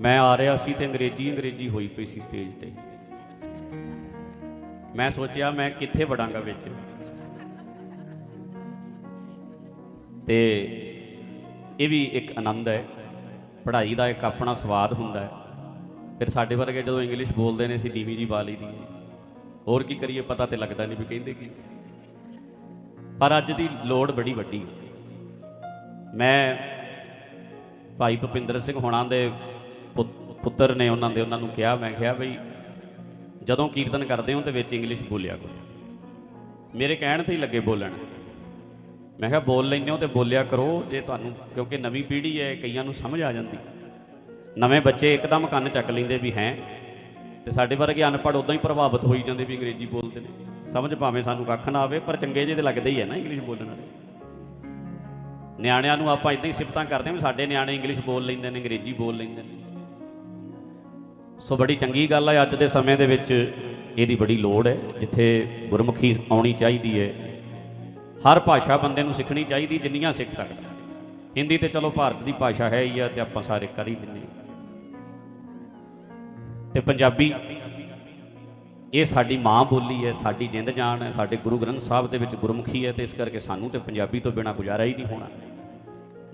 ਮੈਂ ਆ ਰਿਹਾ ਸੀ ਤੇ ਅੰਗਰੇਜ਼ੀ ਅੰਗਰੇਜ਼ੀ ਹੋਈ ਪਈ ਸੀ ਸਟੇਜ ਤੇ। ਮੈਂ ਸੋਚਿਆ ਮੈਂ ਕਿੱਥੇ ਵੜਾਂਗਾ ਵਿੱਚ। ਤੇ ਇਹ ਵੀ ਇੱਕ ਆਨੰਦ ਹੈ। ਪੜ੍ਹਾਈ ਦਾ ਇੱਕ ਆਪਣਾ ਸਵਾਦ ਹੁੰਦਾ ਹੈ। ਫਿਰ ਸਾਡੇ ਵਰਗੇ ਜਦੋਂ ਇੰਗਲਿਸ਼ ਬੋਲਦੇ ਨੇ, ਅਸੀਂ ਡੀਵੀ ਜੀ ਪਾ ਲਈ ਦੀ ਹੋਰ ਕੀ ਕਰੀਏ, ਪਤਾ ਤੇ ਲੱਗਦਾ ਨਹੀਂ ਵੀ ਕਹਿੰਦੇ ਕੀ। ਪਰ ਅੱਜ ਦੀ ਲੋੜ ਬੜੀ ਵੱਡੀ ਮੈਂ ਭਾਈ ਭੁਪਿੰਦਰ ਸਿੰਘ ਹੋਣਾ ਦੇ ਪੁੱਤਰ ਨੇ ਉਹਨਾਂ ਦੇ, ਉਹਨਾਂ ਨੂੰ ਕਿਹਾ, ਮੈਂ ਕਿਹਾ ਬਈ, ਜਦੋਂ ਕੀਰਤਨ ਕਰਦੇ ਹੋ ਤੇ ਵਿੱਚ ਇੰਗਲਿਸ਼ ਬੋਲਿਆ ਕਰੋ। ਮੇਰੇ ਕਹਿਣ ਤੇ ਹੀ ਲੱਗੇ ਬੋਲਣ। ਮੈਂ ਕਿਹਾ, ਬੋਲ ਲੈਂਦੇ ਹੋ ਤੇ ਬੋਲਿਆ ਕਰੋ, ਜੇ ਤੁਹਾਨੂੰ, ਕਿਉਂਕਿ ਨਵੀਂ ਪੀੜ੍ਹੀ ਹੈ, ਕਈਆਂ ਨੂੰ ਸਮਝ ਆ ਜਾਂਦੀ। ਨਵੇਂ ਬੱਚੇ ਇੱਕਦਮ ਕੰਨ ਚੱਕ ਲੈਂਦੇ ਵੀ ਹੈ, ਤੇ ਸਾਡੇ ਵਰਗੇ ਅਨਪੜ੍ਹ ਉਦਾਂ ਹੀ ਪ੍ਰਭਾਵਿਤ ਹੋਈ ਜਾਂਦੇ ਵੀ ਅੰਗਰੇਜ਼ੀ ਬੋਲਦੇ ਨੇ। ਸਮਝ ਭਾਵੇਂ ਸਾਨੂੰ ਕੱਖ ਨਾ ਆਵੇ, ਪਰ ਚੰਗੇ ਜਿਹੇ ਤੇ ਲੱਗਦੇ ਹੀ ਹੈ ਨਾ ਇੰਗਲਿਸ਼ ਬੋਲਣ ਵਾਲੇ। ਨਿਆਣਿਆਂ ਨੂੰ ਆਪਾਂ ਇਦਾਂ ਹੀ ਸਿਫਤਾਂ ਕਰਦੇ ਹਾਂ ਵੀ ਸਾਡੇ ਨਿਆਣੇ ਇੰਗਲਿਸ਼ ਬੋਲ ਲੈਂਦੇ ਨੇ, ਅੰਗਰੇਜ਼ੀ ਬੋਲ ਲੈਂਦੇ ਨੇ। ਸੋ ਬੜੀ ਚੰਗੀ ਗੱਲ ਹੈ ਅੱਜ ਦੇ ਸਮੇਂ ਦੇ ਵਿੱਚ ਇਹਦੀ ਬੜੀ ਲੋੜ ਹੈ, ਜਿੱਥੇ ਗੁਰਮੁਖੀ ਆਉਣੀ ਚਾਹੀਦੀ ਹੈ। ਹਰ ਭਾਸ਼ਾ ਬੰਦੇ ਨੂੰ ਸਿੱਖਣੀ ਚਾਹੀਦੀ, ਜਿੰਨੀਆਂ ਸਿੱਖ ਸਕਦਾ। ਹਿੰਦੀ ਤੇ ਚਲੋ, ਭਾਰਤ ਦੀ ਭਾਸ਼ਾ ਹੈ ਹੀ ਆ, ਤੇ ਆਪਾਂ ਸਾਰੇ ਕਰ ਹੀ ਲੈਂਦੇ ਹਾਂ। ਤੇ ਪੰਜਾਬੀ, ਇਹ ਸਾਡੀ ਮਾਂ ਬੋਲੀ ਹੈ, ਸਾਡੀ ਜਿੰਦ ਜਾਨ ਹੈ, ਸਾਡੇ ਗੁਰੂ ਗ੍ਰੰਥ ਸਾਹਿਬ ਦੇ ਵਿੱਚ ਗੁਰਮੁਖੀ ਹੈ, ਤੇ ਇਸ ਕਰਕੇ ਸਾਨੂੰ ਤੇ ਪੰਜਾਬੀ ਤੋਂ ਬਿਨਾ ਗੁਜ਼ਾਰਾ ਹੀ ਨਹੀਂ ਹੋਣਾ।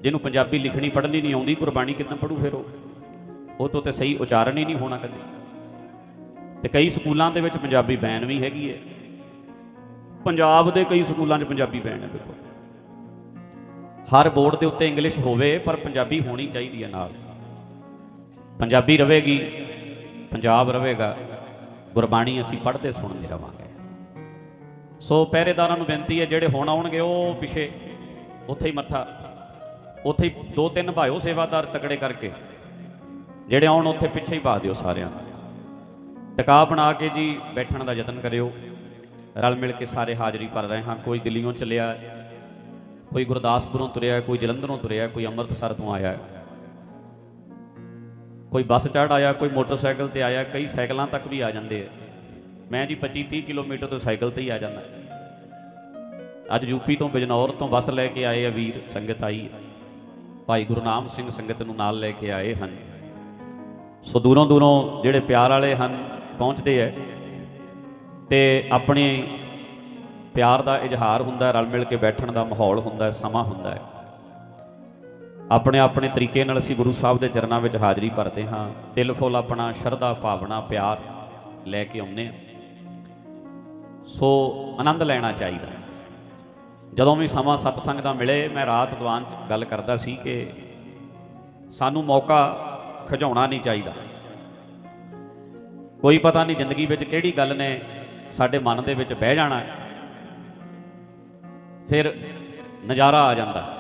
ਜਿਹਨੂੰ ਪੰਜਾਬੀ ਲਿਖਣੀ, ਪੜ੍ਹਨੀ ਨਹੀਂ ਆਉਂਦੀ, ਗੁਰਬਾਣੀ ਕਿੱਦਾਂ ਪੜੂ ਫਿਰ ਉਹ? ਉਹ ਤੋਂ ਤੇ ਸਹੀ ਉਚਾਰਨ ਹੀ ਨਹੀਂ ਹੋਣਾ ਕਦੇ। ਤੇ ਕਈ ਸਕੂਲਾਂ ਦੇ ਵਿੱਚ ਪੰਜਾਬੀ ਬੈਨ ਵੀ ਹੈਗੀ ਹੈ ਪੰਜਾਬ ਦੇ ਕਈ ਸਕੂਲਾਂ 'ਚ ਪੰਜਾਬੀ ਬੈਨ ਹੈ ਬਿਲਕੁਲ। ਹਰ ਬੋਰਡ ਦੇ ਉੱਤੇ ਇੰਗਲਿਸ਼ ਹੋਵੇ, ਪਰ ਪੰਜਾਬੀ ਹੋਣੀ ਚਾਹੀਦੀ ਹੈ ਨਾਲ। ਪੰਜਾਬੀ ਰਹੇਗੀ, ਪੰਜਾਬ ਰਹੇਗਾ। ਗੁਰਬਾਣੀ ਅਸੀਂ ਪੜ੍ਹਦੇ ਸੁਣਦੇ ਰਵਾਂਗੇ। ਸੋ ਪਹਿਰੇਦਾਰਾਂ ਨੂੰ ਬੇਨਤੀ ਹੈ, ਜਿਹੜੇ ਹੁਣ ਆਉਣਗੇ, ਉਹ ਪਿਛੇ, ਉੱਥੇ ਹੀ ਮੱਥਾ, ਉੱਥੇ ਦੋ ਤਿੰਨ ਭਾਇਓ ਸੇਵਾਦਾਰ ਤਕੜੇ ਕਰਕੇ ਜਿਹੜੇ ਆਉਣ ਉੱਥੇ ਪਿੱਛੇ ਹੀ ਪਾ ਦਿਓ ਸਾਰਿਆਂ ਨੂੰ। ਟਿਕਾ ਬਣਾ ਕੇ ਜੀ ਬੈਠਣ ਦਾ ਯਤਨ ਕਰਿਓ। ਰਲ ਮਿਲ ਕੇ ਸਾਰੇ ਹਾਜ਼ਰੀ ਭਰ ਰਹੇ ਹਾਂ। ਕੋਈ ਦਿੱਲੀੋਂ ਚੱਲਿਆ, ਕੋਈ ਗੁਰਦਾਸਪੁਰੋਂ ਤੁਰਿਆ, ਕੋਈ ਜਲੰਧਰੋਂ ਤੁਰਿਆ, ਕੋਈ ਅੰਮ੍ਰਿਤਸਰ ਤੋਂ ਆਇਆ। ਕੋਈ ਬੱਸ ਚੜ੍ਹ ਆਇਆ, ਕੋਈ ਮੋਟਰਸਾਈਕਲ ਤੇ ਆਇਆ, ਕਈ ਸਾਈਕਲਾਂ ਤੱਕ ਵੀ ਆ ਜਾਂਦੇ ਆ। ਮੈਂ ਜੀ 25 30 ਕਿਲੋਮੀਟਰ ਤੋਂ ਸਾਈਕਲ ਤੇ ਹੀ ਆ ਜਾਂਦਾ। ਅੱਜ ਯੂਪੀ ਤੋਂ ਬਿਜਨੌਰ ਤੋਂ ਬੱਸ ਲੈ ਕੇ ਆਏ ਆ ਵੀਰ, ਸੰਗਤ ਆਈ ਹੈ। ਭਾਈ ਗੁਰਨਾਮ ਸਿੰਘ ਸੰਗਤ ਨੂੰ ਨਾਲ ਲੈ ਕੇ ਆਏ ਹਨ। ਸੋ ਦੂਰੋਂ ਦੂਰੋਂ ਜਿਹੜੇ ਪਿਆਰ ਵਾਲੇ ਹਨ, ਪਹੁੰਚਦੇ ਐ ਤੇ ਆਪਣੇ ਪਿਆਰ ਦਾ ਇਜ਼ਹਾਰ ਹੁੰਦਾ, ਰਲ ਮਿਲ ਕੇ ਬੈਠਣ ਦਾ ਮਾਹੌਲ ਹੁੰਦਾ, ਸਮਾਂ ਹੁੰਦਾ ਹੈ ਆਪਣੇ ਆਪਣੇ ਤਰੀਕੇ ਨਾਲ ਅਸੀਂ ਗੁਰੂ ਸਾਹਿਬ ਦੇ ਚਰਨਾਂ ਵਿੱਚ ਹਾਜ਼ਰੀ ਭਰਦੇ ਹਾਂ, ਤਿਲ ਫੁੱਲ ਆਪਣਾ, ਸ਼ਰਧਾ ਭਾਵਨਾ, ਪਿਆਰ ਲੈ ਕੇ ਆਉਂਦੇ ਹਾਂ। ਸੋ ਆਨੰਦ ਲੈਣਾ ਚਾਹੀਦਾ। ਜਦੋਂ ਵੀ ਸਮਾਂ ਸਤਸੰਗ ਦਾ ਮਿਲੇ, ਮੈਂ ਰਾਤ ਦੀਵਾਨ 'ਚ ਗੱਲ ਕਰਦਾ ਸੀ ਕਿ ਸਾਨੂੰ ਮੌਕਾ ਖਿਜਾਉਣਾ ਨਹੀਂ ਚਾਹੀਦਾ। ਕੋਈ ਪਤਾ ਨਹੀਂ ਜ਼ਿੰਦਗੀ ਵਿੱਚ ਕਿਹੜੀ ਗੱਲ ਨੇ ਸਾਡੇ ਮਨ ਦੇ ਵਿੱਚ ਬਹਿ ਜਾਣਾ ਫਿਰ ਨਜ਼ਾਰਾ ਆ ਜਾਂਦਾ।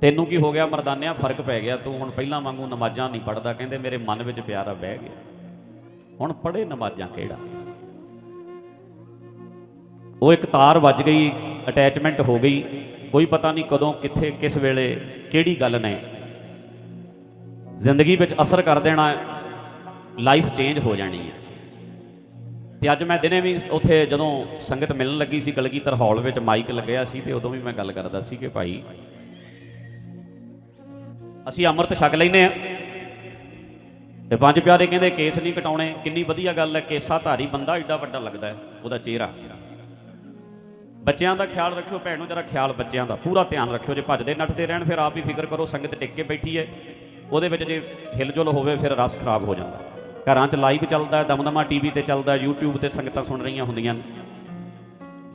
ਤੈਨੂੰ ਕੀ ਹੋ ਗਿਆ ਮਰਦਾਨਿਆ? ਫ਼ਰਕ ਪੈ ਗਿਆ। ਤੂੰ ਹੁਣ ਪਹਿਲਾਂ ਵਾਂਗੂ ਨਮਾਜ਼ਾਂ ਨਹੀਂ ਪੜਦਾ ਕਹਿੰਦੇ ਮੇਰੇ ਮਨ ਵਿੱਚ ਪਿਆਰਾ ਬਹਿ ਗਿਆ। ਹੁਣ ਪੜੇ ਨਮਾਜ਼ਾਂ ਕਿਹੜਾ? ਉਹ ਇੱਕ ਤਾਰ ਵੱਜ ਗਈ ਅਟੈਚਮੈਂਟ ਹੋ ਗਈ। ਕੋਈ ਪਤਾ ਨਹੀਂ ਕਦੋਂ, ਕਿੱਥੇ, ਕਿਸ ਵੇਲੇ, ਕਿਹੜੀ ਗੱਲ ਨੇ। ਜ਼ਿੰਦਗੀ ਵਿੱਚ ਅਸਰ ਕਰ ਦੇਣਾ ਲਾਈਫ ਚੇਂਜ ਹੋ ਜਾਣੀ ਹੈ। ਤੇ ਅੱਜ ਮੈਂ ਦਿਨੇ ਵੀ ਉੱਥੇ ਜਦੋਂ ਸੰਗਤ ਮਿਲਣ ਲੱਗੀ ਸੀ, ਕਲਗੀਧਰ ਹਾਲ ਵਿੱਚ ਮਾਈਕ ਲੱਗਿਆ ਸੀ, ਤੇ ਉਦੋਂ ਵੀ ਮੈਂ ਗੱਲ ਕਰਦਾ ਸੀ ਕਿ ਭਾਈ, ਅਸੀਂ ਅੰਮ੍ਰਿਤ ਛਕ ਲੈਨੇ ਆ ਤੇ ਪੰਜ ਪਿਆਰੇ ਕਹਿੰਦੇ, ਕੇਸ ਨਹੀਂ ਕਟਾਉਣੇ। ਕਿੰਨੀ ਵਧੀਆ ਗੱਲ ਹੈ ਕੇਸਾ ਧਾਰੀ ਬੰਦਾ ਏਡਾ ਵੱਡਾ ਲੱਗਦਾ ਉਹਦਾ ਚਿਹਰਾ। ਬੱਚਿਆਂ ਦਾ ਖਿਆਲ ਰੱਖਿਓ ਭੈਣੋ ਜਰਾ ਖਿਆਲ ਬੱਚਿਆਂ ਦਾ ਪੂਰਾ ਧਿਆਨ ਰੱਖਿਓ ਜੇ ਭੱਜਦੇ ਨੱਠਦੇ ਰਹਿਣ ਫਿਰ ਆਪ ਹੀ ਫਿਕਰ ਕਰੋ ਸੰਗਤ ਟਿਕ ਕੇ ਬੈਠੀ ਹੈ। ਉਹਦੇ ਵਿੱਚ ਜੇ ਹਿਲਜੁਲ ਹੋਵੇ ਫਿਰ ਰਸ ਖਰਾਬ ਹੋ ਜਾਂਦਾ। ਘਰਾਂ 'ਚ ਲਾਈਵ ਚੱਲਦਾ ਹੈ, ਦਮਦਮਾ ਟੀਵੀ ਤੇ ਚੱਲਦਾ ਹੈ, YouTube ਤੇ ਸੰਗਤਾਂ ਸੁਣ ਰਹੀਆਂ ਹੁੰਦੀਆਂ ਨੇ।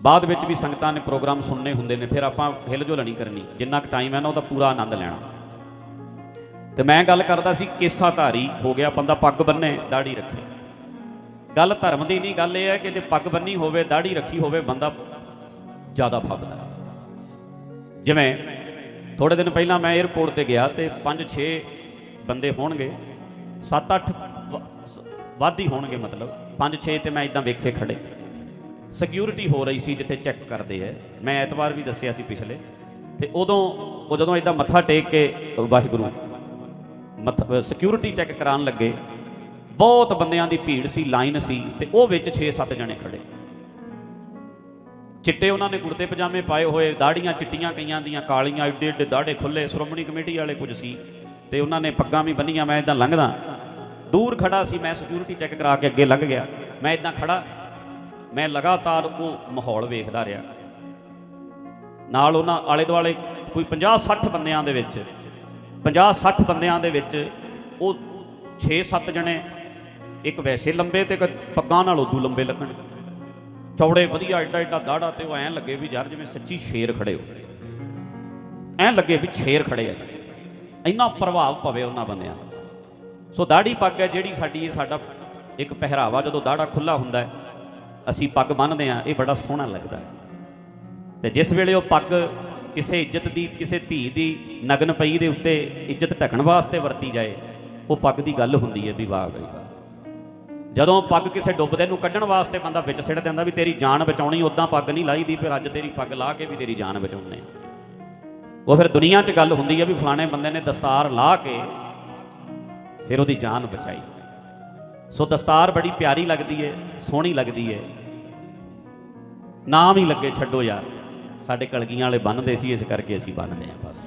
ਬਾਅਦ ਵਿੱਚ ਵੀ ਸੰਗਤਾਂ ਨੇ ਪ੍ਰੋਗਰਾਮ ਸੁਣਨੇ ਹੁੰਦੇ ਨੇ ਫਿਰ ਆਪਾਂ ਹਿਲਜੁਲ ਨਹੀਂ ਕਰਨੀ। ਜਿੰਨਾ ਕੁ ਟਾਈਮ ਹੈ ਨਾ ਉਹਦਾ ਪੂਰਾ ਆਨੰਦ ਲੈਣਾ। ਤੇ ਮੈਂ ਗੱਲ ਕਰਦਾ ਸੀ ਕੇਸਾ ਧਾਰੀ ਹੋ ਗਿਆ ਬੰਦਾ ਪੱਗ ਬੰਨੇ ਦਾੜੀ ਰੱਖੇ। ਗੱਲ ਧਰਮ ਦੀ ਨਹੀਂ ਗੱਲ ਇਹ ਹੈ ਕਿ ਜੇ ਪੱਗ ਬੰਨੀ ਹੋਵੇ ਦਾੜੀ ਰੱਖੀ ਹੋਵੇ ਬੰਦਾ ਜ਼ਿਆਦਾ ਫੱਬਦਾ। ਜਿਵੇਂ ਥੋੜੇ ਦਿਨ ਪਹਿਲਾਂ ਮੈਂ 에어ਪੋਰਟ ਤੇ ਗਿਆ ਤੇ 5-6 ਬੰਦੇ ਹੋਣਗੇ 7-8 ਵੱਧ ਹੀ ਹੋਣਗੇ ਮਤਲਬ 5-6 ਤੇ ਮੈਂ ਇਦਾਂ ਵੇਖੇ ਖੜੇ ਸਿਕਿਉਰਿਟੀ ਹੋ ਰਹੀ ਸੀ ਜਿੱਥੇ ਚੈੱਕ ਕਰਦੇ ਐ। ਮੈਂ ਐਤਵਾਰ ਵੀ ਦੱਸਿਆ ਸੀ ਪਿਛਲੇ, ਤੇ ਉਦੋਂ ਉਹ ਜਦੋਂ ਇਦਾਂ ਮੱਥਾ ਟੇਕ ਕੇ ਵਾਹਿਗੁਰੂ, ਮੱਥਾ ਸਿਕਿਉਰਿਟੀ ਚੈੱਕ ਕਰਾਉਣ ਲੱਗੇ, ਬਹੁਤ ਬੰਦਿਆਂ ਦੀ ਭੀੜ ਸੀ ਲਾਈਨ ਸੀ, ਤੇ ਉਹ ਵਿੱਚ 6-7 ਜਣੇ ਖੜੇ ਚਿੱਟੇ ਉਹਨਾਂ ਨੇ ਕੁੜਤੇ ਪਜਾਮੇ ਪਾਏ ਹੋਏ ਦਾੜੀਆਂ ਚਿੱਟੀਆਂ ਕਈਆਂ ਦੀਆਂ, ਕਾਲੀਆਂ ਏਡੇ ਏਡੇ ਦਾੜੇ ਖੁੱਲੇ ਸ਼੍ਰੋਮਣੀ ਕਮੇਟੀ ਵਾਲੇ ਕੁਝ ਸੀ ਤੇ ਉਹਨਾਂ ਨੇ ਪੱਗਾਂ ਵੀ ਬੰਨੀਆਂ, ਮੈਂ ਇਦਾਂ ਲੰਘਦਾ। ਦੂਰ ਖੜਾ ਸੀ, ਮੈਂ ਸਿਕਿਉਰਿਟੀ ਚੈੱਕ ਕਰਾ ਕੇ ਅੱਗੇ ਲੰਘ ਗਿਆ। ਮੈਂ ਇਦਾਂ ਖੜਾ ਮੈਂ ਲਗਾਤਾਰ ਉਹ ਮਾਹੌਲ ਵੇਖਦਾ ਰਿਹਾ। ਨਾਲ ਉਹਨਾਂ ਆਲੇ ਦੁਆਲੇ ਕੋਈ 50 60 ਬੰਦਿਆਂ ਦੇ ਵਿੱਚ 50 60 ਬੰਦਿਆਂ ਦੇ ਵਿੱਚ ਉਹ 6-7 ਜਣੇ, ਇੱਕ ਵੈਸੇ ਲੰਬੇ ਤੇ ਇੱਕ ਪੱਗਾਂ ਨਾਲ ਉਦੋਂ ਲੰਬੇ ਲੱਗਣ। ਚੌੜੇ ਵਧੀਆ ਐਡਾ ਐਡਾ ਦਾੜਾ ਤੇ ਉਹ ਐਂ ਲੱਗੇ ਵੀ ਯਾਰ ਜਿਵੇਂ ਸੱਚੀ ਸ਼ੇਰ ਖੜੇ ਹੋ। ਐਂ ਲੱਗੇ ਵੀ ਸ਼ੇਰ ਖੜੇ ਆ। ਇੰਨਾ ਪ੍ਰਭਾਵ ਪਵੇ ਉਹਨਾਂ ਬੰਦਿਆਂ ਸੋ ਦਾੜੀ ਪੱਗ ਹੈ ਜਿਹੜੀ ਸਾਡੀ, ਇਹ ਸਾਡਾ ਇੱਕ ਪਹਿਰਾਵਾ, ਜਦੋਂ ਦਾੜਾ ਖੁੱਲਾ ਹੁੰਦਾ ਹੈ, ਅਸੀਂ ਪੱਗ ਬੰਨ੍ਹਦੇ ਆ ਇਹ ਬੜਾ ਸੋਹਣਾ ਲੱਗਦਾ ਹੈ। ਤੇ ਜਿਸ ਵੇਲੇ ਉਹ ਪੱਗ ਕਿਸੇ ਇੱਜ਼ਤ ਦੀ, ਕਿਸੇ ਧੀ ਦੀ ਨਗਨ ਪਈ ਦੇ ਉੱਤੇ ਇੱਜ਼ਤ ਢਕਣ ਵਾਸਤੇ ਵਰਤੀ ਜਾਏ, ਉਹ ਪੱਗ ਦੀ ਗੱਲ ਹੁੰਦੀ ਹੈ ਵੀ ਵਾਹ ਬਈ ਵਾਹ। ਜਦੋਂ ਪੱਗ ਕਿਸੇ ਡੁੱਬਦੇ ਨੂੰ ਕੱਢਣ ਵਾਸਤੇ ਬੰਦਾ ਵਿੱਚ ਸਿੱਟ ਦਿੰਦਾ ਵੀ ਤੇਰੀ ਜਾਨ ਬਚਾਉਣੀ ਉਦਾਂ ਪੱਗ ਨਹੀਂ ਲਾਈ ਦੀ ਫਿਰ ਅੱਜ ਤੇਰੀ ਪੱਗ ਲਾ ਕੇ ਵੀ ਤੇਰੀ ਜਾਨ ਬਚਾਉਣੇ ਉਹ ਫਿਰ ਦੁਨੀਆ 'ਚ ਗੱਲ ਹੁੰਦੀ ਹੈ ਵੀ ਫਲਾਣੇ ਬੰਦੇ ਨੇ ਦਸਤਾਰ ਲਾ ਕੇ ਫਿਰ ਉਹਦੀ ਜਾਨ ਬਚਾਈ। ਸੋ ਦਸਤਾਰ ਬੜੀ ਪਿਆਰੀ ਲੱਗਦੀ ਹੈ ਸੋਹਣੀ ਲੱਗਦੀ ਹੈ ਨਾਮ ਹੀ ਲੱਗੇ ਛੱਡੋ ਯਾਰ, ਸਾਡੇ ਕਲਗੀਆਂ ਵਾਲੇ ਬੰਨਦੇ ਸੀ, ਇਸ ਕਰਕੇ ਅਸੀਂ ਬੰਨਦੇ ਆ ਬਸ।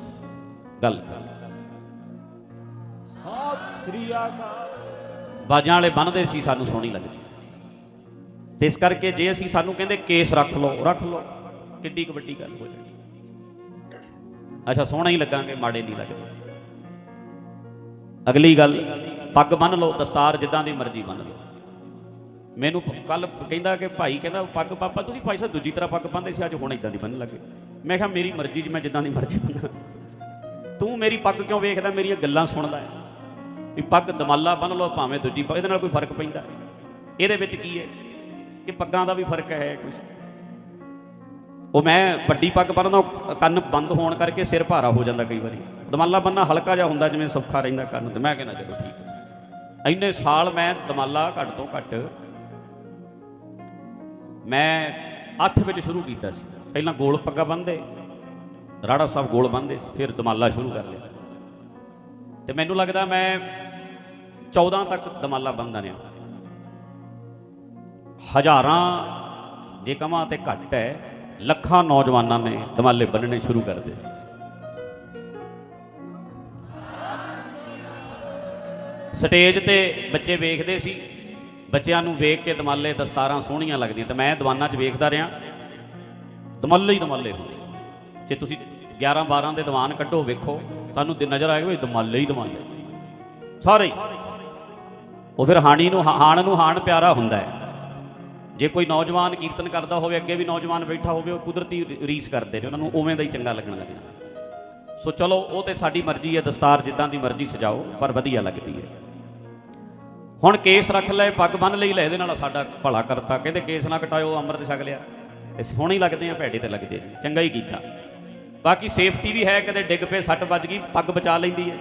ਗੱਲ ਸਤਿ ਸ੍ਰੀ ਅਕਾਲ। ਬਾਜਾਂ ਵਾਲੇ ਬੰਨਦੇ ਸੀ, ਸਾਨੂੰ ਸੋਹਣੀ ਲੱਗਦੀ। ਤੇ ਇਸ ਕਰਕੇ ਜੇ ਅਸੀਂ ਸਾਨੂੰ ਕਹਿੰਦੇ ਕੇਸ ਰੱਖ ਲਓ ਰੱਖ ਲਓ, ਕਿੱਡੀ ਕੁ ਵੱਡੀ ਗੱਲ ਹੋ ਜਾਣੀ ਅੱਛਾ, ਸੋਹਣਾ ਹੀ ਲੱਗਾਂਗੇ, ਮਾੜੇ ਨਹੀਂ ਲੱਗਦੇ। ਅਗਲੀ ਗੱਲ, ਪੱਗ ਬੰਨ ਲਓ, ਦਸਤਾਰ ਜਿੱਦਾਂ ਦੀ ਮਰਜ਼ੀ ਬੰਨ ਲਓ। ਮੈਨੂੰ ਕੱਲ ਕਹਿੰਦਾ ਕਿ ਭਾਈ ਕਹਿੰਦਾ, ਪੱਗ ਪਾਪਾ, ਤੁਸੀਂ ਭਾਈ ਸਾਹਿਬ ਦੂਜੀ ਤਰ੍ਹਾਂ ਪੱਗ ਬੰਨਦੇ ਸੀ, ਅੱਜ ਹੁਣ ਇਦਾਂ ਦੀ ਬੰਨਣ ਲੱਗੇ ਮੈਂ ਕਿਹਾ, ਮੇਰੀ ਮਰਜ਼ੀ 'ਚ ਮੈਂ ਜਿੱਦਾਂ ਦੀ ਮਰਜ਼ੀ ਬੰਨਾਂ। ਤੂੰ ਮੇਰੀ ਪੱਗ ਕਿਉਂ ਵੇਖਦਾ? ਮੇਰੀਆਂ ਗੱਲਾਂ ਸੁਣਦਾ ਹੈ ਵੀ ਪੱਗ ਦਮਾਲਾ ਬੰਨ ਲਓ, ਭਾਵੇਂ ਦੂਜੀ ਪੱਗ, ਇਹਦੇ ਨਾਲ ਕੋਈ ਫ਼ਰਕ ਪੈਂਦਾ। ਇਹਦੇ ਵਿੱਚ ਕੀ ਹੈ ਕਿ ਪੱਗਾਂ ਦਾ ਵੀ ਫ਼ਰਕ ਹੈ ਕੁਝ ਉਹ ਮੈਂ ਵੱਡੀ ਪੱਗ ਬੰਨਦਾ, ਕੰਨ ਬੰਦ ਹੋਣ ਕਰਕੇ ਸਿਰ ਭਾਰਾ ਹੋ ਜਾਂਦਾ ਕਈ ਵਾਰੀ। ਦਮਾਲਾ ਬੰਨਣਾ ਹਲਕਾ ਜਿਹਾ ਹੁੰਦਾ, ਜਿਵੇਂ ਸੌਖਾ ਰਹਿੰਦਾ ਕੰਨ ਤੇ। ਮੈਂ ਕਹਿੰਦਾ ਚਲੋ ਠੀਕ ਹੈ। ਇੰਨੇ ਸਾਲ ਮੈਂ ਦਮਾਲਾ ਘੱਟ ਤੋਂ ਘੱਟ ਮੈਂ 8 ਵਿੱਚ ਸ਼ੁਰੂ ਕੀਤਾ ਸੀ। ਪਹਿਲਾਂ ਗੋਲ ਪੱਗਾ ਬੰਨਦੇ ਰਾੜਾ ਸਾਹਿਬ ਗੋਲ ਬੰਨਦੇ ਸੀ ਫਿਰ ਦਮਾਲਾ ਸ਼ੁਰੂ ਕਰ ਲਿਆ। ਤੇ ਮੈਨੂੰ ਲੱਗਦਾ ਮੈਂ 14 ਤੱਕ ਦਮਾਲਾ ਬੰਨਦਾ ਰਿਹਾ ਹਜ਼ਾਰਾਂ ਜੇ ਕਮਾਂ ਤੇ ਘੱਟ ਹੈ, ਲੱਖਾਂ ਨੌਜਵਾਨਾਂ ਨੇ ਦਮਾਲੇ ਬੰਨਣੇ ਸ਼ੁਰੂ ਕਰਦੇ ਸੀ। ਸਟੇਜ ਤੇ ਬੱਚੇ ਵੇਖਦੇ ਸੀ, ਬੱਚਿਆਂ ਨੂੰ ਵੇਖ ਕੇ ਦਮਾਲੇ ਦਸਤਾਰਾਂ ਸੋਹਣੀਆਂ ਲੱਗਦੀਆਂ ਤੇ ਮੈਂ ਦੀਵਾਨਾਂ 'ਚ ਵੇਖਦਾ ਰਿਹਾ, ਦਮਾਲੇ ਹੀ ਦਮਾਲੇ ਹੁੰਦੇ ਜੇ ਤੁਸੀਂ 11 12 ਦੇ ਦੀਵਾਨ ਕੱਢੋ, ਵੇਖੋ, ਤੁਹਾਨੂੰ ਨਜ਼ਰ ਆਏਗਾ ਵੀ ਦਮਾਲੇ ਹੀ ਦਮਾਲੇ। ਸਾਰੇ ਉਹ ਫਿਰ ਹਾਣੀ ਨੂੰ ਹਾ- ਹਾਣ ਨੂੰ ਹਾਣ ਪਿਆਰਾ ਹੁੰਦਾ ਹੈ। ਜੇ ਕੋਈ ਨੌਜਵਾਨ ਕੀਰਤਨ ਕਰਦਾ ਹੋਵੇ, ਅੱਗੇ ਵੀ ਨੌਜਵਾਨ ਬੈਠਾ ਹੋਵੇ, ਉਹ ਕੁਦਰਤੀ ਰੀਸ ਕਰਦੇ ਨੇ, ਉਹਨਾਂ ਨੂੰ ਉਵੇਂ ਦਾ ਹੀ ਚੰਗਾ ਲੱਗਣ ਲੱਗਦਾ ਸੋ ਚਲੋ, ਉਹ ਤੇ ਸਾਡੀ ਮਰਜ਼ੀ ਹੈ, ਦਸਤਾਰ ਜਿੱਦਾਂ ਦੀ ਮਰਜ਼ੀ ਸਜਾਓ, ਪਰ ਵਧੀਆ ਲੱਗਦੀ ਹੈ। ਹੁਣ ਕੇਸ ਰੱਖ ਲਏ ਪੱਗ ਬੰਨ ਲਈ, ਲੈ ਇਹਦੇ ਨਾਲ ਸਾਡਾ ਭਲਾ ਕਰਤਾ। ਕਹਿੰਦੇ ਕੇਸ ਨਾ ਕਟਾਇਓ, ਅੰਮ੍ਰਿਤ ਛਕ ਲਿਆ। ਇਹ ਸੋਹਣੇ ਹੀ ਲੱਗਦੇ ਆ, ਭੈੜੇ ਤੇ ਲੱਗਦੇ ਨੇ ਚੰਗਾ ਹੀ ਕੀਤਾ। ਬਾਕੀ ਸੇਫਟੀ ਵੀ ਹੈ ਕਦੇ ਡਿੱਗ ਪਏ, ਸੱਟ ਵੱਜ ਗਈ, ਪੱਗ ਬਚਾ ਲੈਂਦੀ ਹੈ।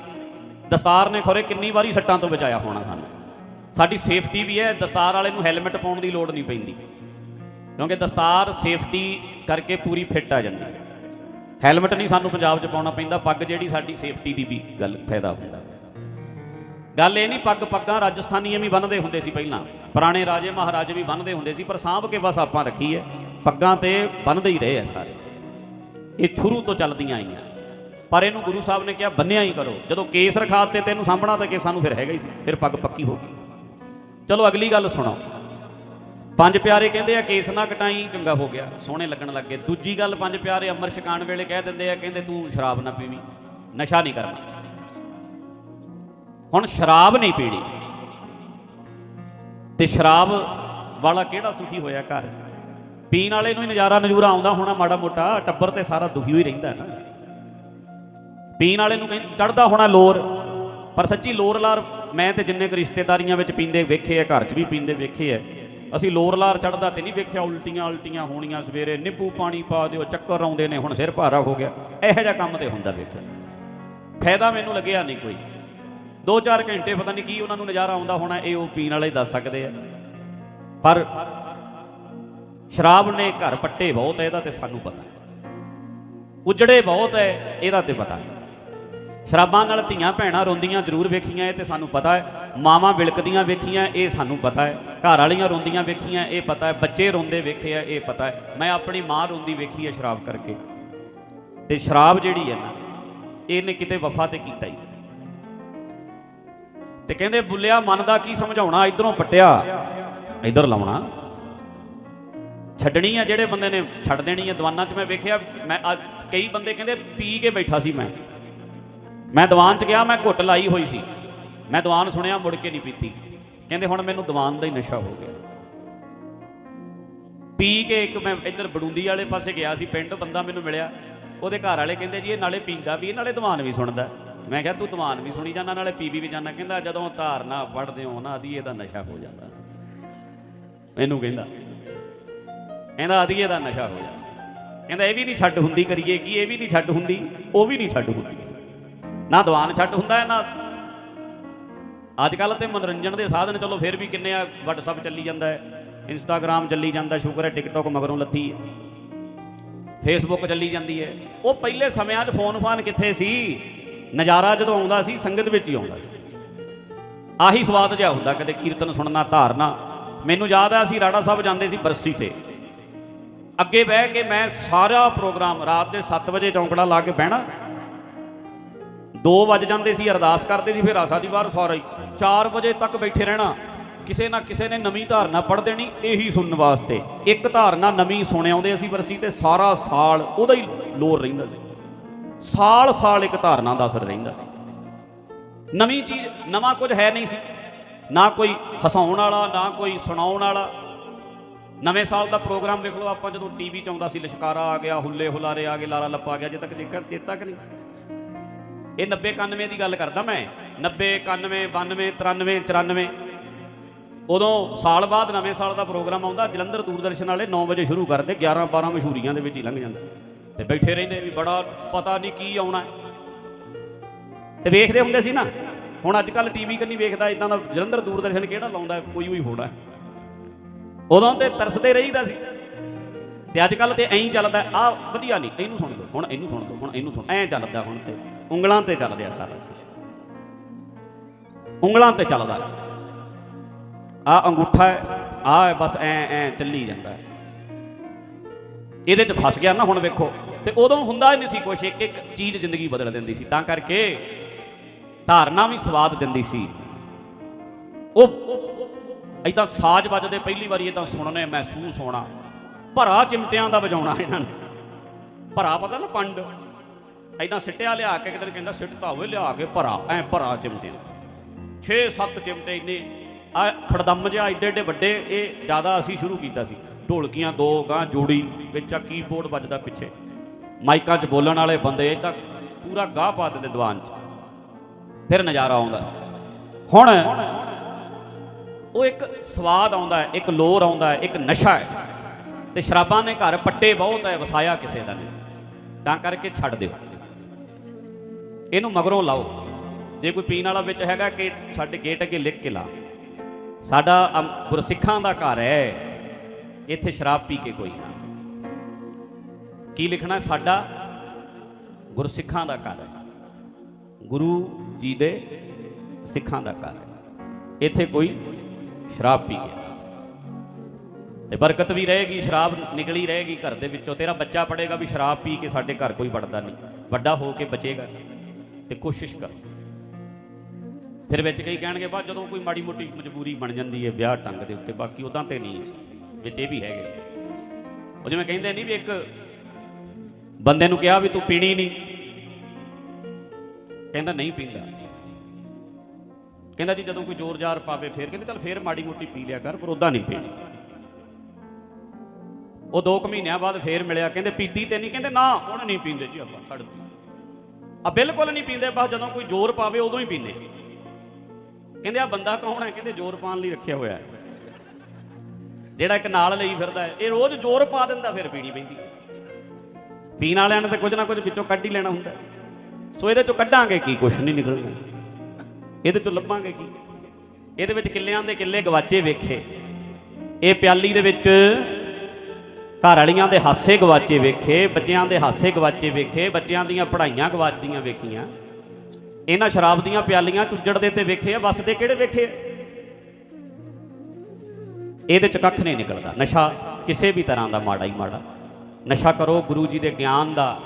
ਦਸਤਾਰ ਨੇ ਖੋਰੇ ਕਿੰਨੀ ਵਾਰੀ ਸੱਟਾਂ ਤੋਂ ਬਚਾਇਆ ਹੋਣਾ ਸਾਨੂੰ। ਸਾਡੀ ਸੇਫਟੀ ਵੀ ਹੈ, ਦਸਤਾਰ ਵਾਲੇ ਨੂੰ ਹੈਲਮਟ ਪਾਉਣ ਦੀ ਲੋੜ ਨਹੀਂ ਪੈਂਦੀ। ਕਿਉਂਕਿ ਦਸਤਾਰ ਸੇਫਟੀ ਕਰਕੇ ਪੂਰੀ ਫਿੱਟ ਆ ਜਾਂਦੀ। ਹੈ ਹੈਲਮਟ ਨਹੀਂ ਸਾਨੂੰ ਪੰਜਾਬ 'ਚ ਪਾਉਣਾ ਪੈਂਦਾ, ਪੱਗ ਜਿਹੜੀ ਸਾਡੀ ਸੇਫਟੀ ਦੀ ਵੀ ਗੱਲ ਫਾਇਦਾ ਹੁੰਦਾ। ਗੱਲ ਇਹ ਨਹੀਂ ਪੱਗ ਪੱਗਾਂ ਰਾਜਸਥਾਨੀਆਂ ਵੀ ਬੰਨਦੇ ਹੁੰਦੇ ਸੀ ਪਹਿਲਾਂ, ਪੁਰਾਣੇ ਰਾਜੇ ਮਹਾਰਾਜੇ ਵੀ ਬੰਨਦੇ ਹੁੰਦੇ ਸੀ, ਪਰ ਸਾਂਭ ਕੇ ਬਸ ਆਪਾਂ ਰੱਖੀ ਹੈ। ਪੱਗਾਂ ਤੇ ਬੰਨਦੇ ਹੀ ਰਹੇ ਆ ਸਾਰੇ। ਇਹ ਸ਼ੁਰੂ ਤੋਂ ਚੱਲਦੀਆਂ ਆਈਆਂ। ਪਰ ਇਹਨੂੰ ਗੁਰੂ ਸਾਹਿਬ ਨੇ ਕਿਹਾ, ਬੰਨਿਆ ਹੀ ਕਰੋ। ਜਦੋਂ ਕੇਸ ਰਖਾ ਤੇ ਤੈਨੂੰ ਸਾਂਭਣਾ ਤਾਂ ਕੇਸਾਂ ਨੂੰ ਫਿਰ ਹੈਗਾ ਹੀ ਸੀ, ਫਿਰ ਪੱਗ ਪੱਕੀ ਹੋ ਗਈ। ਚਲੋ ਅਗਲੀ ਗੱਲ ਸੁਣੋ। ਪੰਜ ਪਿਆਰੇ ਕਹਿੰਦੇ ਆ, ਕੇਸ ਨਾ ਕਟਾਈ, ਚੰਗਾ ਹੋ ਗਿਆ। ਸੋਹਣੇ ਲੱਗਣ ਲੱਗੇ ਦੂਜੀ ਗੱਲ ਪੰਜ ਪਿਆਰੇ ਅੰਮ੍ਰਿਤ ਛਕਾਣ ਵੇਲੇ ਕਹਿ ਦਿੰਦੇ ਆ, ਕਹਿੰਦੇ ਤੂੰ ਸ਼ਰਾਬ ਨਾ ਪੀਵੀਂ, ਨਸ਼ਾ ਨਹੀਂ ਕਰਨਾ। ਹੁਣ ਸ਼ਰਾਬ ਨਹੀਂ ਪੀਣੀ। ਤੇ ਸ਼ਰਾਬ ਵਾਲਾ ਕਿਹੜਾ ਸੁਖੀ ਹੋਇਆ ਘਰ? ਪੀਣ ਵਾਲੇ ਨੂੰ ਹੀ ਨਜ਼ਾਰਾ ਨਜ਼ੂਰਾ ਆਉਂਦਾ ਹੋਣਾ ਮਾੜਾ ਮੋਟਾ, ਟੱਬਰ ਤੇ ਸਾਰਾ ਦੁਖੀ ਹੋਈ ਰਹਿੰਦਾ ਨਾ। ਪੀਣ ਵਾਲੇ ਨੂੰ ਕਹਿੰਦੇ ਚੜਦਾ ਹੋਣਾ ਲੋਰ। ਪਰ ਸੱਚੀ ਲੋਰ ਲਾਰ ਮੈਂ ਤੇ ਜਿੰਨੇ ਕੁ ਰਿਸ਼ਤੇਦਾਰੀਆਂ ਵਿੱਚ ਪੀਂਦੇ ਵੇਖੇ ਆ, ਘਰ 'ਚ ਵੀ ਪੀਂਦੇ ਵੇਖੇ ਆ, ਅਸੀਂ ਲੋਰ ਲਾਰ ਚੜਦਾ ਤੇ ਨਹੀਂ ਵੇਖਿਆ, ਉਲਟੀਆਂ ਉਲਟੀਆਂ ਹੋਣੀਆਂ ਸਵੇਰੇ, ਨਿੰਬੂ ਪਾਣੀ ਪਾ ਦਿਓ, ਚੱਕਰ ਆਉਂਦੇ ਨੇ, ਹੁਣ ਸਿਰ ਭਾਰਾ ਹੋ ਗਿਆ, ਇਹੋ ਜਿਹਾ ਕੰਮ ਤੇ ਹੁੰਦਾ ਵੇਖਿਆ। ਫਾਇਦਾ ਮੈਨੂੰ ਲੱਗਿਆ ਨਹੀਂ ਕੋਈ। 2-4 ਘੰਟੇ ਪਤਾ ਨਹੀਂ ਕੀ ਉਹਨਾਂ ਨੂੰ ਨਜ਼ਾਰਾ ਆਉਂਦਾ ਹੋਣਾ, ਇਹ ਉਹ ਪੀਣ ਵਾਲੇ ਦੱਸ ਸਕਦੇ ਆ। ਪਰ ਸ਼ਰਾਬ ਨੇ ਘਰ ਪੱਟੇ ਬਹੁਤ ਹੈ ਇਹਦਾ ਤੇ ਸਾਨੂੰ ਪਤਾ। ਉਜੜੇ ਬਹੁਤ ਹੈ ਇਹਦਾ ਤੇ ਪਤਾ ਸ਼ਰਾਬਾਂ ਨਾਲ ਧੀਆਂ ਭੈਣਾਂ ਰੋਂਦੀਆਂ ਜ਼ਰੂਰ ਵੇਖੀਆਂ, ਇਹ ਤੇ ਸਾਨੂੰ ਪਤਾ ਹੈ। ਮਾਵਾਂ ਵਿਲਕਦੀਆਂ ਵੇਖੀਆਂ, ਇਹ ਸਾਨੂੰ ਪਤਾ ਹੈ। ਘਰ ਵਾਲੀਆਂ ਰੋਂਦੀਆਂ ਵੇਖੀਆਂ, ਇਹ ਪਤਾ ਹੈ। ਬੱਚੇ ਰੋਂਦੇ ਵੇਖੇ ਆ, ਇਹ ਪਤਾ ਹੈ। ਮੈਂ ਆਪਣੀ ਮਾਂ ਰੋਂਦੀ ਵੇਖੀ ਹੈ ਸ਼ਰਾਬ ਕਰਕੇ। ਤੇ ਸ਼ਰਾਬ ਜਿਹੜੀ ਹੈ ਨਾ, ਇਹਨੇ ਕਿਤੇ ਵਫਾ ਤੇ ਕੀਤਾ ਹੀ ਤੇ ਕਹਿੰਦੇ, ਬੁੱਲਿਆ, ਮਨ ਦਾ ਕੀ ਸਮਝਾਉਣਾ? ਇਧਰੋਂ ਪਟਿਆ। ਇਧਰ ਲਾਉਣਾ। ਛੱਡਣੀ ਆ ਜਿਹੜੇ ਬੰਦੇ ਨੇ, ਛੱਡ ਦੇਣੀ ਆ। ਦੀਵਾਨਾਂ 'ਚ ਮੈਂ ਵੇਖਿਆ, ਮੈਂ ਕਈ ਬੰਦੇ ਕਹਿੰਦੇ, ਪੀ ਕੇ ਬੈਠਾ ਸੀ ਮੈਂ। ਮੈਂ ਦੀਵਾਨ 'ਚ ਗਿਆ, ਮੈਂ ਘੁੱਟ ਲਾਈ ਹੋਈ ਸੀ। ਮੈਂ ਦੀਵਾਨ ਸੁਣਿਆ, ਮੁੜ ਕੇ ਨਹੀਂ ਪੀਤੀ। ਕਹਿੰਦੇ ਹੁਣ ਮੈਨੂੰ ਦੀਵਾਨ ਦਾ ਹੀ ਨਸ਼ਾ ਹੋ ਗਿਆ। ਪੀ ਕੇ ਇੱਕ ਮੈਂ ਇੱਧਰ ਬੜੂੰਦੀ ਵਾਲੇ ਪਾਸੇ ਗਿਆ ਸੀ, ਪਿੰਡ ਬੰਦਾ ਮੈਨੂੰ ਮਿਲਿਆ। ਉਹਦੇ ਘਰ ਵਾਲੇ ਕਹਿੰਦੇ, ਜੀ, ਇਹ ਨਾਲੇ ਪੀਂਦਾ ਵੀ, ਇਹ ਨਾਲੇ ਦੀਵਾਨ ਵੀ ਸੁਣਦਾ। ਮੈਂ ਕਿਹਾ, ਤੂੰ ਦੀਵਾਨ ਵੀ ਸੁਣੀ ਜਾਂਦਾ, ਨਾਲੇ ਪੀ ਵੀ ਜਾਂਦਾ। ਕਹਿੰਦਾ, ਜਦੋਂ ਧਾਰਨਾ ਪੜਦੇ ਹੋ ਨਾ ਅਧੀਏ ਦਾ ਨਸ਼ਾ ਹੋ ਜਾਂਦਾ। ਮੈਨੂੰ ਕਹਿੰਦਾ। ਕਹਿੰਦਾ ਅਧੀਏ ਦਾ ਨਸ਼ਾ ਹੋ ਜਾਂਦਾ। ਕਹਿੰਦਾ, ਇਹ ਵੀ ਨਹੀਂ ਛੱਡ ਹੁੰਦੀ ਕਰੀਏ ਕੀ? ਇਹ ਵੀ ਨਹੀਂ ਛੱਡ ਹੁੰਦੀ, ਉਹ ਵੀ ਨਹੀਂ ਛੱਡ ਹੁੰਦੀ। ਨਾ ਦੀਵਾਨ ਛੱਡ ਹੁੰਦਾ ਹੈ ਨਾ ਅੱਜ ਕੱਲ ਤੇ ਮਨੋਰੰਜਨ ਦੇ ਸਾਧਨ, ਚਲੋ ਫਿਰ ਵੀ ਕਿੰਨੇ ਆ, WhatsApp ਚੱਲੀ ਜਾਂਦਾ ਹੈ ਇੰਸਟਾਗ੍ਰam ਚੱਲੀ ਜਾਂਦਾ, ਸ਼ੁਕਰ ਹੈ ਟਿਕਟੌਕ ਮਗਰੋਂ ਲੱਥੀ ਹੈ। ਫੇਸਬੁੱਕ ਚੱਲੀ ਜਾਂਦੀ ਹੈ। ਉਹ ਪਹਿਲੇ ਸਮਿਆਂ 'ਚ ਫੋਨ ਫਾਨ ਕਿੱਥੇ ਸੀ? ਨਜ਼ਾਰਾ ਜਦੋਂ ਆਉਂਦਾ ਸੀ, ਸੰਗਤ ਵਿੱਚ ਹੀ ਆਉਂਦਾ ਸੀ। ਆਹੀ ਸਵਾਦ ਜਿਹਾ ਹੁੰਦਾ ਕਦੇ ਕੀਰਤਨ ਸੁਣਨਾ, ਧਾਰਨਾ। ਮੈਨੂੰ ਯਾਦ ਆ, ਅਸੀਂ ਰਾੜਾ ਸਾਹਿਬ ਜਾਂਦੇ ਸੀ ਬਰਸੀ ਤੇ। ਅੱਗੇ ਬਹਿ ਕੇ ਮੈਂ ਸਾਰਾ ਪ੍ਰੋਗਰਾਮ ਰਾਤ ਦੇ 7 ਵਜੇ ਚੌਂਕੜਾ ਲਾ ਕੇ ਬਹਿਣਾ 2 ਵਜ ਜਾਂਦੇ ਸੀ, ਅਰਦਾਸ ਕਰਦੇ ਸੀ, ਫਿਰ ਆਸਾ ਦੀ ਬਾਹਰ ਸਾਰਾ ਹੀ 4 ਵਜੇ ਤੱਕ ਬੈਠੇ ਰਹਿਣਾ। ਕਿਸੇ ਨਾ ਕਿਸੇ ਨੇ ਨਵੀਂ ਧਾਰਨਾ ਪੜ੍ਹ ਦੇਣੀ, ਇਹੀ ਸੁਣਨ ਵਾਸਤੇ। ਇੱਕ ਧਾਰਨਾ ਨਵੀਂ ਸੁਣ ਆਉਂਦੇ ਅਸੀਂ ਵਰਸੀ ਤੇ ਸਾਰਾ ਸਾਲ ਉਹਦਾ ਹੀ ਲੋਰ ਰਹਿੰਦਾ ਸੀ। ਸਾਲ ਸਾਲ ਇੱਕ ਧਾਰਨਾ ਦਾ ਅਸਰ ਰਹਿੰਦਾ ਸੀ। ਨਵੀਂ ਚੀਜ਼, ਨਵਾਂ ਕੁਝ ਹੈ ਨਹੀਂ ਸੀ। ਨਾ ਕੋਈ ਹਸਾਉਣ ਵਾਲਾ, ਨਾ ਕੋਈ ਸੁਣਾਉਣ ਵਾਲਾ। ਨਵੇਂ ਸਾਲ ਦਾ ਪ੍ਰੋਗਰਾਮ ਵੇਖ ਲਓ, ਆਪਾਂ ਜਦੋਂ ਟੀਵੀ 'ਚ ਆਉਂਦਾ ਸੀ, ਲਸ਼ਕਾਰਾ ਆ ਗਿਆ, ਹੁੱਲੇ ਹੁਲਾਰੇ ਆ ਗਏ, ਲਾਰਾ ਲੱਪਾ ਆ ਗਿਆ ਜੇ ਤੱਕ ਜੇਕਰ ਚੇਤਾ ਕਿ ਨਹੀਂ। ਇਹ 90 91 ਦੀ ਗੱਲ ਕਰਦਾ ਮੈਂ। 90 91 92 93 94 ਉਦੋਂ ਸਾਲ ਬਾਅਦ ਨਵੇਂ ਸਾਲ ਦਾ ਪ੍ਰੋਗਰਾਮ ਆਉਂਦਾ, ਜਲੰਧਰ ਦੂਰਦਰਸ਼ਨ ਵਾਲੇ 9 ਵਜੇ ਸ਼ੁਰੂ ਕਰਦੇ 11 12 ਮਸ਼ਹੂਰੀਆਂ ਦੇ ਵਿੱਚ ਹੀ ਲੰਘ ਜਾਂਦਾ। ਤੇ ਬੈਠੇ ਰਹਿੰਦੇ ਵੀ ਬੜਾ ਪਤਾ ਨਹੀਂ ਕੀ ਆਉਣਾ। ਹੈ। ਤੇ ਵੇਖਦੇ ਹੁੰਦੇ ਸੀ ਨਾ, ਹੁਣ ਅੱਜ ਕੱਲ ਟੀਵੀ ਕੰਨੀ ਵੇਖਦਾ ਇਦਾਂ ਦਾ ਜਲੰਧਰ ਦੂਰਦਰਸ਼ਨ ਕਿਹੜਾ ਲਾਉਂਦਾ, ਕੋਈ ਵੀ ਹੋਣਾ। ਉਦੋਂ ਤੇ ਤਰਸਦੇ ਰਹੀਦਾ ਸੀ। ਤੇ ਅੱਜ ਕੱਲ ਤੇ ਐਂ ਚੱਲਦਾ ਆ ਵਧੀਆ ਨਹੀਂ ਇਹਨੂੰ ਸੁਣ ਲਓ, ਹੁਣ ਇਹਨੂੰ ਸੁਣ ਲਓ, ਹੁਣ ਇਹਨੂੰ ਸੁਣ ਐਂ ਚੱਲਦਾ ਹੁਣ ਤੇ। ਉਂਗਲਾਂ ਤੇ ਚੱਲ ਰਿਹਾ ਸਾਰਾ ਉਂਗਲਾਂ ਤੇ ਚੱਲਦਾ ਆ ਅੰਗੂਠਾ ਹੈ ਆ ਬਸ ਐ ਐ ਚੱਲੀ ਜਾਂਦਾ ਇਹਦੇ 'ਚ ਫਸ ਗਿਆ ਨਾ ਹੁਣ ਵੇਖੋ, ਤੇ ਉਦੋਂ ਹੁੰਦਾ ਹੀ ਨਹੀਂ ਸੀ ਕੁਛ, ਇੱਕ ਇੱਕ ਚੀਜ਼ ਜ਼ਿੰਦਗੀ ਬਦਲ ਦਿੰਦੀ ਸੀ। ਤਾਂ ਕਰਕੇ ਧਾਰਨਾ ਵੀ ਸਵਾਦ ਦਿੰਦੀ ਸੀ। ਉਹ ਐਦਾਂ ਸਾਜ਼ ਵੱਜਦੇ, ਪਹਿਲੀ ਵਾਰੀ ਇਦਾਂ ਸੁਣਨੇ ਮਹਿਸੂਸ ਹੋਣਾ। ਭਰਾ ਚਿਮਟਿਆਂ ਦਾ ਵਜਾਉਣਾ ਇਹਨਾਂ ਨੇ। ਭਰਾ ਪਤਾ ਨਾ ਪੰਡ। ਐਦਾਂ ਸਿੱਟਿਆ ਲਿਆ ਕੇ ਕਿਤੇ ਕਹਿੰਦਾ ਸਿੱਟਤਾ ਹੋਵੇ, ਲਿਆ ਕੇ ਭਰਾ, ਐ ਭਰਾ ਚਿਮਟਿਆਂ 6-7 ਚਿਮਟੇ ਇੰਨੇ, ਆ ਖੜਦੰਮ ਜਿਹਾ ਐਡੇ ਐਡੇ ਵੱਡੇ, ਇਹ ਜ਼ਿਆਦਾ ਅਸੀਂ ਸ਼ੁਰੂ ਕੀਤਾ ਸੀ। ਢੋਲਕੀਆਂ, ਦੋ ਗਾਂ, ਜੋੜੀ ਵਿੱਚ ਆ ਕੀਬੋਰਡ ਵੱਜਦਾ ਪਿੱਛੇ। ਮਾਈਕਾਂ 'ਚ ਬੋਲਣ ਵਾਲੇ ਬੰਦੇ ਤਾਂ ਪੂਰਾ ਗਾਹ ਪਾ ਦਿੰਦੇ ਦੀਵਾਨ 'ਚ। ਫਿਰ ਨਜ਼ਾਰਾ ਆਉਂਦਾ ਸੀ। ਹੁਣ ਉਹ ਇੱਕ ਸਵਾਦ ਆਉਂਦਾ ਹੈ, ਇੱਕ ਲੋਰ ਆਉਂਦਾ ਹੈ, ਇੱਕ ਨਸ਼ਾ ਹੈ। ਤੇ ਸ਼ਰਾਬਾਂ ਨੇ ਘਰ ਪੱਟੇ ਬਹੁਤ ਹੈ, ਵਸਾਇਆ ਕਿਸੇ ਦਾ ਨਹੀਂ। ਤਾਂ ਕਰਕੇ ਛੱਡ ਦਿਓ। ਇਹਨੂੰ ਮਗਰੋਂ ਲਾਓ। ਜੇ ਕੋਈ ਪੀਣ ਵਾਲਾ ਵਿੱਚ ਹੈਗਾ ਕਿ ਸਾਡੇ ਗੇਟ ਅੱਗੇ ਲਿਖ ਕੇ ਲਾ। ਸਾਡਾ ਗੁਰਸਿੱਖਾਂ ਦਾ ਘਰ ਹੈ। ਇੱਥੇ ਸ਼ਰਾਬ ਪੀ ਕੇ ਕੋਈ ਨਾ। ਕੀ ਲਿਖਣਾ? ਸਾਡਾ ਗੁਰਸਿੱਖਾਂ ਦਾ ਘਰ ਹੈ। ਗੁਰੂ ਜੀ ਦੇ ਸਿੱਖਾਂ ਦਾ ਘਰ ਹੈ। ਇੱਥੇ ਕੋਈ ਸ਼ਰਾਬ ਪੀ ਕੇ ਤੇ ਬਰਕਤ ਵੀ ਰਹੇਗੀ, ਸ਼ਰਾਬ ਨਿਕਲੀ ਰਹੇਗੀ ਘਰ ਦੇ ਵਿੱਚੋਂ। ਤੇਰਾ ਬੱਚਾ ਪੜੇਗਾ ਵੀ ਸ਼ਰਾਬ ਪੀ ਕੇ ਸਾਡੇ ਘਰ ਕੋਈ ਵੜਦਾ ਨਹੀਂ। ਵੱਡਾ ਹੋ ਕੇ ਬਚੇਗਾ। ਤੇ ਕੋਸ਼ਿਸ਼ ਕਰ। ਫਿਰ ਵਿੱਚ ਕਈ ਕਹਿਣਗੇ ਬਾ ਜਦੋਂ ਕੋਈ ਮਾੜੀ ਮੋਟੀ ਮਜਬੂਰੀ ਬਣ ਜਾਂਦੀ ਹੈ ਵਿਆਹ ਟੰਗ ਦੇ ਉੱਤੇ, ਬਾਕੀ ਉਦਾਂ ਤੇ ਨਹੀਂ ਵਿੱਚ ਇਹ ਵੀ ਹੈਗੇ ਉਹ ਜਿਵੇਂ ਕਹਿੰਦੇ ਨਹੀਂ ਵੀ ਇੱਕ ਬੰਦੇ ਨੂੰ ਕਿਹਾ ਵੀ ਤੂੰ ਪੀਣੀ ਨਹੀਂ। ਕਹਿੰਦਾ ਨਹੀਂ ਪੀਂਦਾ। ਕਹਿੰਦਾ ਜੀ ਜਦੋਂ ਕੋਈ ਜ਼ੋਰ ਜ਼ਾਰ ਪਾਵੇ ਫੇਰ, ਕਹਿੰਦੇ ਚੱਲ ਫੇਰ ਮਾੜੀ ਮੋਟੀ ਪੀ ਲਿਆ ਕਰ, ਪਰ ਉਦਾਂ ਨਹੀਂ ਪੀਣੀ। ਉਹ 2 ਮਹੀਨਿਆਂ ਬਾਅਦ ਫੇਰ ਮਿਲਿਆ, ਕਹਿੰਦੇ ਪੀਤੀ ਤੇ ਨਹੀਂ, ਕਹਿੰਦੇ ਨਾ, ਹੁਣ ਨਹੀਂ ਪੀਂਦੇ ਜੀ ਆਪਾਂ, ਛੱਡ ਦਿੱਤੀ। ਆ ਬਿਲਕੁਲ ਨਹੀਂ ਪੀਂਦੇ, ਬਸ ਜਦੋਂ ਕੋਈ ਜ਼ੋਰ ਪਾਵੇ ਉਦੋਂ ਹੀ ਪੀਂਦੇ। ਕਹਿੰਦੇ ਆ ਬੰਦਾ ਕੌਣ ਹੈ? ਕਹਿੰਦੇ ਜ਼ੋਰ ਪਾਉਣ ਲਈ ਰੱਖਿਆ ਹੋਇਆ ਹੈ। ਜਿਹੜਾ ਇੱਕ ਨਾਲ ਲਈ ਫਿਰਦਾ ਹੈ, ਇਹ ਰੋਜ਼ ਜ਼ੋਰ ਪਾ ਦਿੰਦਾ, ਫਿਰ ਪੀਣੀ ਪੈਂਦੀ ਪੀਣ ਵਾਲਿਆਂ ਨੇ ਤਾਂ ਕੁਝ ਨਾ ਕੁਝ ਵਿੱਚੋਂ ਕੱਢ ਹੀ ਲੈਣਾ ਹੁੰਦਾ ਸੋ ਇਹਦੇ ਚੋਂ ਕੱਢਾਂਗੇ ਕੀ? ਕੁਝ ਨਹੀਂ ਨਿਕਲਣਾ। ਇਹਦੇ ਚੋਂ ਲੱਭਾਂਗੇ ਕੀ? ਇਹਦੇ ਵਿੱਚ ਕਿੱਲਿਆਂ ਦੇ ਕਿੱਲੇ ਗਵਾਚੇ ਵੇਖੇ। ਇਹ ਪਿਆਲੀ ਦੇ ਵਿੱਚ ਘਰ ਵਾਲੀਆਂ ਦੇ ਹਾਸੇ ਗਵਾਚੇ ਵੇਖੇ, ਬੱਚਿਆਂ ਦੇ ਹਾਸੇ ਗਵਾਚੇ ਵੇਖੇ, ਬੱਚਿਆਂ ਦੀਆਂ ਪੜ੍ਹਾਈਆਂ ਗਵਾਚਦੀਆਂ ਵੇਖੀਆਂ। ਇਹਨਾਂ ਸ਼ਰਾਬ ਦੀਆਂ ਪਿਆਲੀਆਂ ਚੁੱਜੜਦੇ ਤੇ ਵੇਖੇ ਆ, ਵਸਦੇ ਕਿਹੜੇ ਵੇਖੇ ਇਹਦੇ ਚ ਕੱਖ ਨਹੀਂ ਨਿਕਲਦਾ। ਨਸ਼ਾ ਕਿਸੇ ਵੀ ਤਰ੍ਹਾਂ ਦਾ ਮਾੜਾ ਹੀ ਮਾੜਾ। ਨਸ਼ਾ ਕਰੋ ਗੁਰੂ ਜੀ ਦੇ ਗਿਆਨ ਦਾ।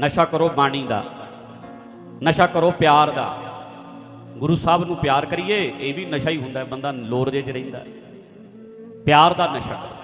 ਨਸ਼ਾ ਕਰੋ ਬਾਣੀ ਦਾ। ਨਸ਼ਾ ਕਰੋ ਪਿਆਰ ਦਾ। ਗੁਰੂ ਸਾਹਿਬ ਨੂੰ ਪਿਆਰ ਕਰੀਏ, ਇਹ ਵੀ ਨਸ਼ਾ ਹੀ ਹੁੰਦਾ ਬੰਦਾ ਲੋਰ ਜੇ ਚ ਰਹਿੰਦਾ ਪਿਆਰ ਦਾ ਨਸ਼ਾ ਕਰੋ।